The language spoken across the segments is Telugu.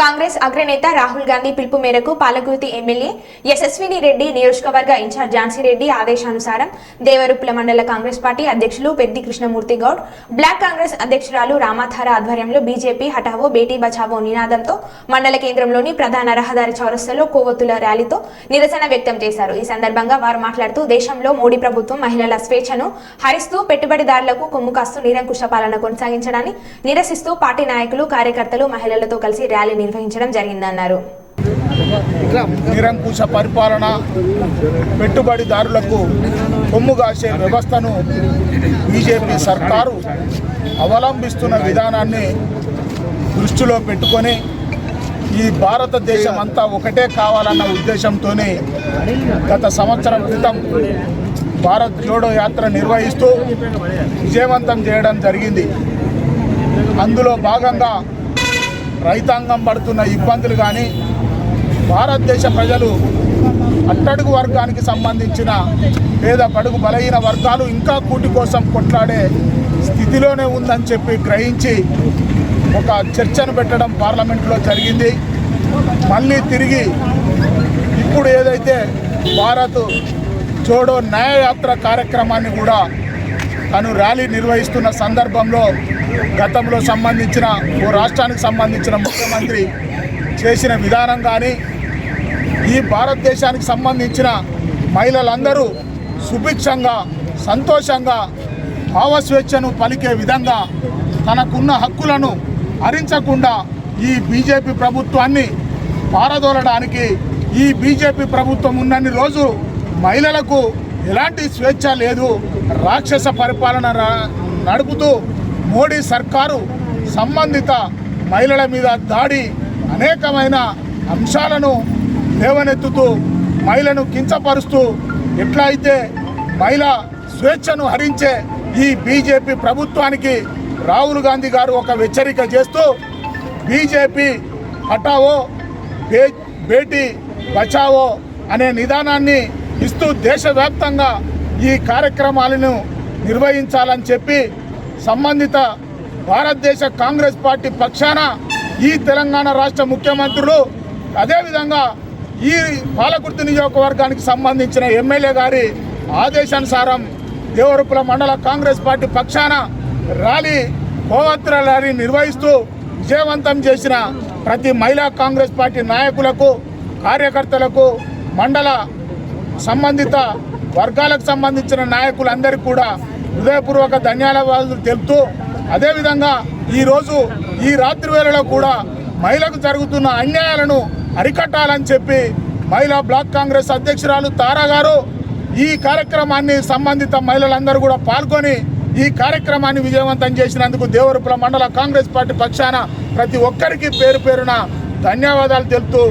కాంగ్రెస్ అగ్రనేత రాహుల్ గాంధీ పిలుపు మేరకు పాలకుర్తి ఎమ్మెల్యే యశస్విని రెడ్డి నియోజకవర్గ ఇన్ఛార్జ్ ఝాన్సీ రెడ్డి ఆదేశానుసారం దేవరుప్పుల మండల కాంగ్రెస్ పార్టీ అధ్యక్షులు పెద్ది కృష్ణమూర్తి గౌడ్ బ్లాక్ కాంగ్రెస్ అధ్యక్షురాలు రామాధార ఆధ్వర్యంలో బీజేపీ హఠావో బేటీ బచావో నినాదంతో మండల కేంద్రంలోని ప్రధాన రహదారి చౌరస్తలో కొవ్వొత్తుల ర్యాలీతో నిరసన వ్యక్తం చేశారు. ఈ సందర్భంగా వారు మాట్లాడుతూ దేశంలో మోడీ ప్రభుత్వం మహిళల స్వేచ్ఛను హరిస్తూ పెట్టుబడిదారులకు కొమ్ము కాస్తూ నిరంకుశ పాలన కొనసాగించడాన్ని నిరసిస్తూ పార్టీ నాయకులు కార్యకర్తలు మహిళలతో కలిసి ర్యాలీ నిర్వహించడం జరిగిందన్నారు. నిరంకుశ పరిపాలన పెట్టుబడిదారులకు కొమ్ము కాసే వ్యవస్థను బీజేపీ సర్కారు అవలంబిస్తున్న విధానాన్ని దృష్టిలో పెట్టుకొని ఈ భారతదేశం అంతా ఒకటే కావాలన్న ఉద్దేశంతోనే గత సంవత్సరం క్రితం భారత్ జోడో యాత్ర నిర్వహిస్తూ విజయవంతం చేయడం జరిగింది. అందులో భాగంగా రైతాంగం పడుతున్న ఇబ్బందులు కానీ భారతదేశ ప్రజలు అట్టడుగు వర్గానికి సంబంధించిన పేద పడుగు బలహీన వర్గాలు ఇంకా కూటి కోసం కొట్లాడే స్థితిలోనే ఉందని చెప్పి గ్రహించి ఒక చర్చను పెట్టడం పార్లమెంట్లో జరిగింది. మళ్ళీ తిరిగి ఇప్పుడు ఏదైతే భారత్ జోడో న్యాయయాత్ర కార్యక్రమాన్ని కూడా తను ర్యాలీ నిర్వహిస్తున్న సందర్భంలో గతంలో సంబంధించిన ఓ రాష్ట్రానికి సంబంధించిన ముఖ్యమంత్రి చేసిన విధానం కానీ ఈ భారతదేశానికి సంబంధించిన మహిళలందరూ సుభిక్షంగా సంతోషంగా భావస్వేచ్ఛను పలికే విధంగా తనకున్న హక్కులను హరించకుండా ఈ బీజేపీ ప్రభుత్వాన్ని పారదోలడానికి ఈ బీజేపీ ప్రభుత్వం ఉన్నన్ని రోజు మహిళలకు ఎలాంటి స్వేచ్ఛ లేదు. రాక్షస పరిపాలన రా- నడుపుతూ మోడీ సర్కారు సంబంధిత మహిళల మీద దాడి అనేకమైన అంశాలను లేవనెత్తుతూ మహిళను కించపరుస్తూ ఎట్లా అయితే మహిళ స్వేచ్ఛను హరించే ఈ బీజేపీ ప్రభుత్వానికి రాహుల్ గాంధీ గారు ఒక హెచ్చరిక చేస్తూ బీజేపీ హఠావో బేటీ బచావో అనే నిదానాన్ని ఇస్తూ దేశవ్యాప్తంగా ఈ కార్యక్రమాలను నిర్వహించాలని చెప్పి సంబంధిత భారతదేశ కాంగ్రెస్ పార్టీ పక్షాన ఈ తెలంగాణ రాష్ట్ర ముఖ్యమంత్రులు అదేవిధంగా ఈ పాలకుర్తి నియోజకవర్గానికి సంబంధించిన ఎమ్మెల్యే గారి ఆదేశానుసారం దేవరపుల మండల కాంగ్రెస్ పార్టీ పక్షాన ర్యాలీ కోవత్ర ర్యాలీ నిర్వహిస్తూ విజయవంతం చేసిన ప్రతి మహిళా కాంగ్రెస్ పార్టీ నాయకులకు కార్యకర్తలకు మండల సంబంధిత వర్గాలకు సంబంధించిన నాయకులందరికీ కూడా హృదయపూర్వక ధన్యవాదాలు తెలుపుతూ అదేవిధంగా ఈరోజు ఈ రాత్రి వేళలో కూడా మహిళకు జరుగుతున్న అన్యాయాలను అరికట్టాలని చెప్పి మహిళా బ్లాక్ కాంగ్రెస్ అధ్యక్షురాలు తారా గారు ఈ కార్యక్రమాన్ని సంబంధిత మహిళలందరూ కూడా పాల్గొని ఈ కార్యక్రమాన్ని విజయవంతం చేసినందుకు దేవరపుల మండల కాంగ్రెస్ పార్టీ పక్షాన ప్రతి ఒక్కరికి పేరు పేరున ధన్యవాదాలు తెలుపుతూ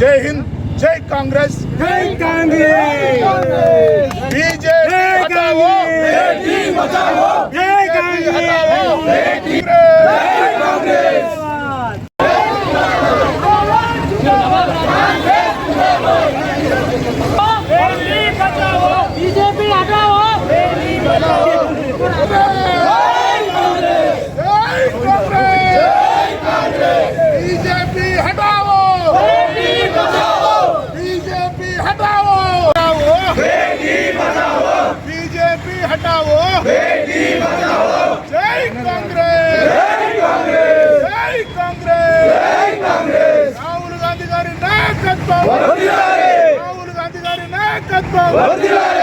జై హింద్. जय कांग्रेस। जय कांग्रेस। बीजेपी हटाओ। बेटी बचाओ जय कांग्रेस। बीजेपी बीजेपी हटाओ। గారి